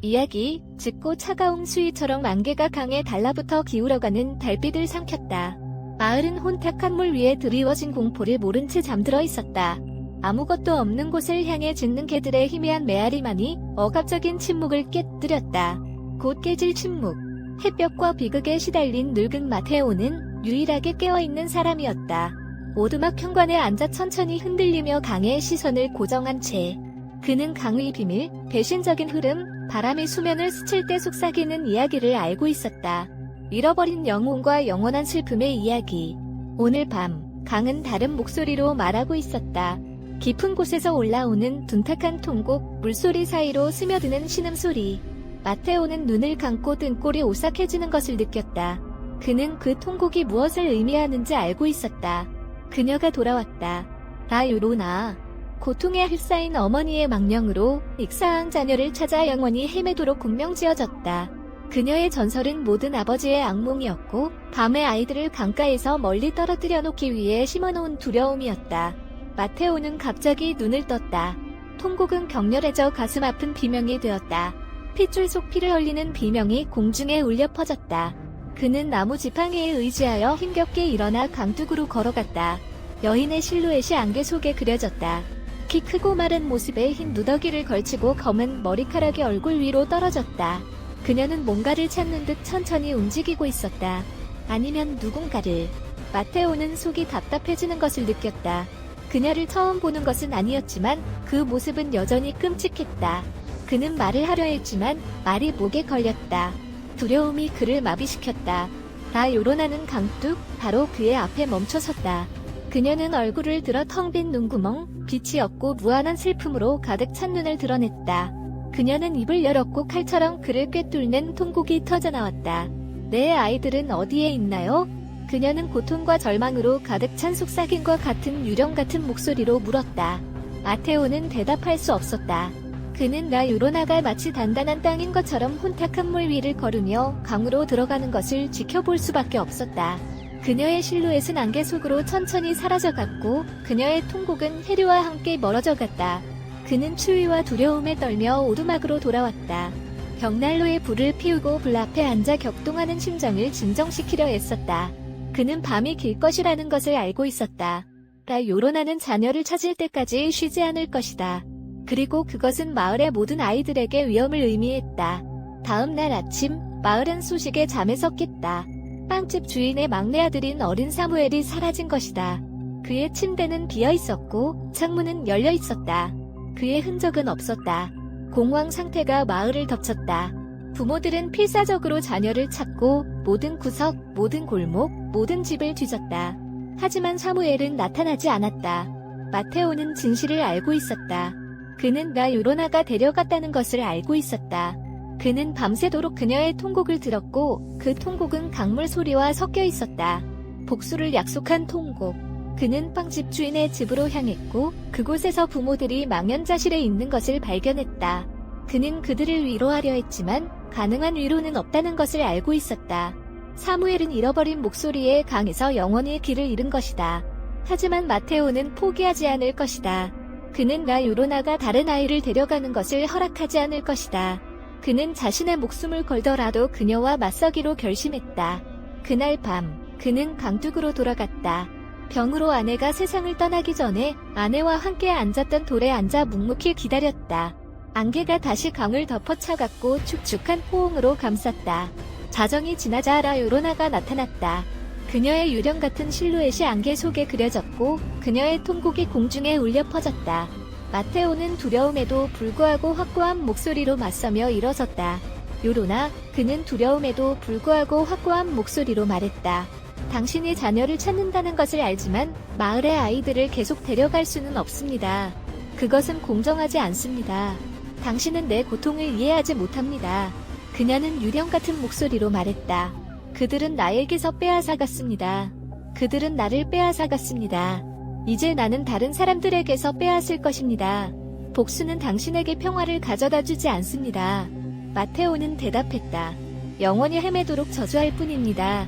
이야기, 짙고 차가운 수위처럼 안개가 강에 달라붙어 기울어가는 달빛을 삼켰다. 마을은 혼탁한 물 위에 드리워진 공포를 모른 채 잠들어 있었다. 아무것도 없는 곳을 향해 짖는 개들의 희미한 메아리만이 억압적인 침묵을 깨뜨렸다. 곧 깨질 침묵. 햇볕과 비극에 시달린 늙은 마테오는 유일하게 깨어있는 사람이었다. 오두막 현관에 앉아 천천히 흔들리며 강의 시선을 고정한 채 그는 강의 비밀, 배신적인 흐름, 바람이 수면을 스칠 때 속삭이는 이야기를 알고 있었다. 잃어버린 영혼과 영원한 슬픔의 이야기. 오늘 밤, 강은 다른 목소리로 말하고 있었다. 깊은 곳에서 올라오는 둔탁한 통곡, 물소리 사이로 스며드는 신음소리. 마테오는 눈을 감고 등골이 오싹해지는 것을 느꼈다. 그는 그 통곡이 무엇을 의미하는지 알고 있었다. 그녀가 돌아왔다. 나 요로나. 고통에 휩싸인 어머니의 망령으로 익사한 자녀를 찾아 영원히 헤매도록 군명지어졌다. 그녀의 전설은 모든 아버지의 악몽이었고 밤에 아이들을 강가에서 멀리 떨어뜨려 놓기 위해 심어놓은 두려움이었다. 마테오는 갑자기 눈을 떴다. 통곡은 격렬해져 가슴 아픈 비명이 되었다. 핏줄 속 피를 흘리는 비명이 공중에 울려 퍼졌다. 그는 나무 지팡이에 의지하여 힘겹게 일어나 강둑으로 걸어갔다. 여인의 실루엣이 안개 속에 그려졌다. 키 크고 마른 모습에 흰 누더기를 걸치고 검은 머리카락이 얼굴 위로 떨어졌다. 그녀는 뭔가를 찾는 듯 천천히 움직이고 있었다. 아니면 누군가를. 마테오는 속이 답답해지는 것을 느꼈다. 그녀를 처음 보는 것은 아니었지만 그 모습은 여전히 끔찍했다. 그는 말을 하려 했지만 말이 목에 걸렸다. 두려움이 그를 마비시켰다. 나 요론하는 강둑 바로 그의 앞에 멈춰 섰다. 그녀는 얼굴을 들어 텅 빈 눈구멍, 빛이 없고 무한한 슬픔으로 가득 찬 눈을 드러냈다. 그녀는 입을 열었고 칼처럼 그를 꿰뚫는 통곡이 터져나왔다. 내 아이들은 어디에 있나요? 그녀는 고통과 절망으로 가득 찬 속삭임과 같은 유령 같은 목소리로 물었다. 마테오는 대답할 수 없었다. 그는 나 유로나가 마치 단단한 땅인 것처럼 혼탁한 물 위를 걸으며 강으로 들어가는 것을 지켜볼 수밖에 없었다. 그녀의 실루엣은 안개 속으로 천천히 사라져갔고 그녀의 통곡은 해류와 함께 멀어져 갔다. 그는 추위와 두려움에 떨며 오두막으로 돌아왔다. 벽난로에 불을 피우고 불 앞에 앉아 격동하는 심정을 진정시키려 애썼다. 그는 밤이 길 것이라는 것을 알고 있었다. 나 요론하는 자녀를 찾을 때까지 쉬지 않을 것이다. 그리고 그것은 마을의 모든 아이들에게 위험을 의미했다. 다음 날 아침, 마을은 소식에 잠에서 깼다. 빵집 주인의 막내 아들인 어린 사무엘이 사라진 것이다. 그의 침대는 비어 있었고 창문은 열려 있었다. 그의 흔적은 없었다. 공황 상태가 마을을 덮쳤다. 부모들은 필사적으로 자녀를 찾고 모든 구석, 모든 골목, 모든 집을 뒤졌다. 하지만 사무엘은 나타나지 않았다. 마테오는 진실을 알고 있었다. 그는 나 요로나가 데려갔다는 것을 알고 있었다. 그는 밤새도록 그녀의 통곡을 들었고 그 통곡은 강물 소리와 섞여 있었다. 복수를 약속한 통곡. 그는 빵집 주인의 집으로 향했고 그곳에서 부모들이 망연자실해 있는 것을 발견했다. 그는 그들을 위로하려 했지만 가능한 위로는 없다는 것을 알고 있었다. 사무엘은 잃어버린 목소리에 강에서 영원히 길을 잃은 것이다. 하지만 마테오는 포기하지 않을 것이다. 그는 나 요로나가 다른 아이를 데려가는 것을 허락하지 않을 것이다. 그는 자신의 목숨을 걸더라도 그녀와 맞서기로 결심했다. 그날 밤, 그는 강둑으로 돌아갔다. 병으로 아내가 세상을 떠나기 전에 아내와 함께 앉았던 돌에 앉아 묵묵히 기다렸다. 안개가 다시 강을 덮어 차갑고 축축한 호응으로 감쌌다. 자정이 지나자 라 요로나가 나타났다. 그녀의 유령 같은 실루엣이 안개 속에 그려졌고 그녀의 통곡이 공중에 울려 퍼졌다. 마테오는 두려움에도 불구하고 확고한 목소리로 맞서며 일어섰다. 요로나, 그는 두려움에도 불구하고 확고한 목소리로 말했다. 당신이 자녀를 찾는다는 것을 알지만 마을의 아이들을 계속 데려갈 수는 없습니다. 그것은 공정하지 않습니다. 당신은 내 고통을 이해하지 못합니다. 그녀는 유령 같은 목소리로 말했다. 그들은 나에게서 빼앗아갔습니다. 그들은 나를 빼앗아갔습니다. 이제 나는 다른 사람들에게서 빼앗을 것입니다. 복수는 당신에게 평화를 가져다 주지 않습니다. 마테오는 대답했다. 영원히 헤매도록 저주할 뿐입니다.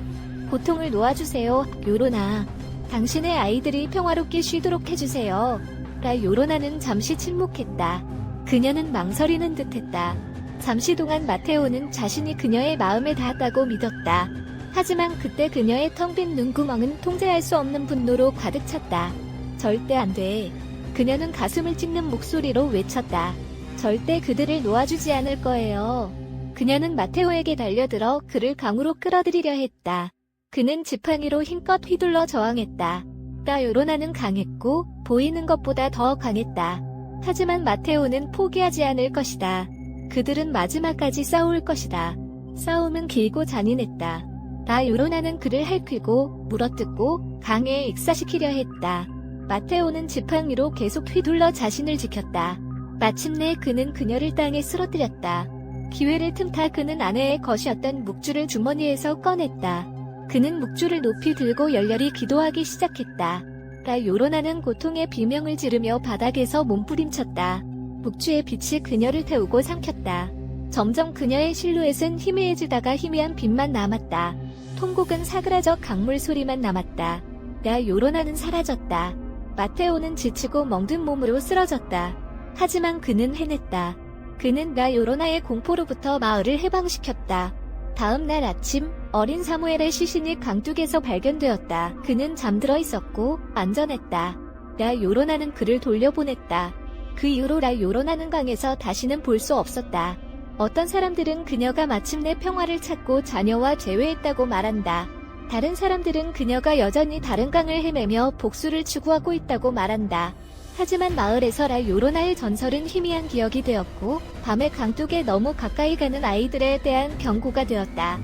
고통을 놓아주세요, 요로나. 당신의 아이들이 평화롭게 쉬도록 해주세요. 라 요로나는 잠시 침묵했다. 그녀는 망설이는 듯했다. 잠시 동안 마테오는 자신이 그녀의 마음에 닿았다고 믿었다. 하지만 그때 그녀의 텅 빈 눈구멍은 통제할 수 없는 분노로 가득 찼다. 절대 안 돼. 그녀는 가슴을 찢는 목소리로 외쳤다. 절대 그들을 놓아주지 않을 거예요. 그녀는 마테오에게 달려들어 그를 강으로 끌어들이려 했다. 그는 지팡이로 힘껏 휘둘러 저항했다. 나 요로나는 강했고 보이는 것보다 더 강했다. 하지만 마테오는 포기하지 않을 것이다. 그들은 마지막까지 싸울 것이다. 싸움은 길고 잔인했다. 나 요로나는 그를 핥히고 물어뜯고 강에 익사시키려 했다. 마테오는 지팡이로 계속 휘둘러 자신을 지켰다. 마침내 그는 그녀를 땅에 쓰러뜨렸다. 기회를 틈타 그는 아내의 것이었던 묵주를 주머니에서 꺼냈다. 그는 묵주를 높이 들고 열렬히 기도하기 시작했다. 라 요로나는 고통의 비명을 지르며 바닥에서 몸부림쳤다. 묵주의 빛이 그녀를 태우고 삼켰다. 점점 그녀의 실루엣은 희미해지다가 희미한 빛만 남았다. 통곡은 사그라져 강물 소리만 남았다. 나 요로나는 사라졌다. 마테오는 지치고 멍든 몸으로 쓰러졌다. 하지만 그는 해냈다. 그는 나 요로나의 공포로부터 마을을 해방시켰다. 다음 날 아침 어린 사무엘의 시신이 강둑에서 발견되었다. 그는 잠들어 있었고 안전했다. 나 요로나는 그를 돌려보냈다. 그 이후로 나 요로나는 강에서 다시는 볼 수 없었다. 어떤 사람들은 그녀가 마침내 평화를 찾고 자녀와 재회했다고 말한다. 다른 사람들은 그녀가 여전히 다른 강을 헤매며 복수를 추구하고 있다고 말한다. 하지만 마을에서 라 요로나의 전설은 희미한 기억이 되었고 밤에 강둑에 너무 가까이 가는 아이들에 대한 경고가 되었다.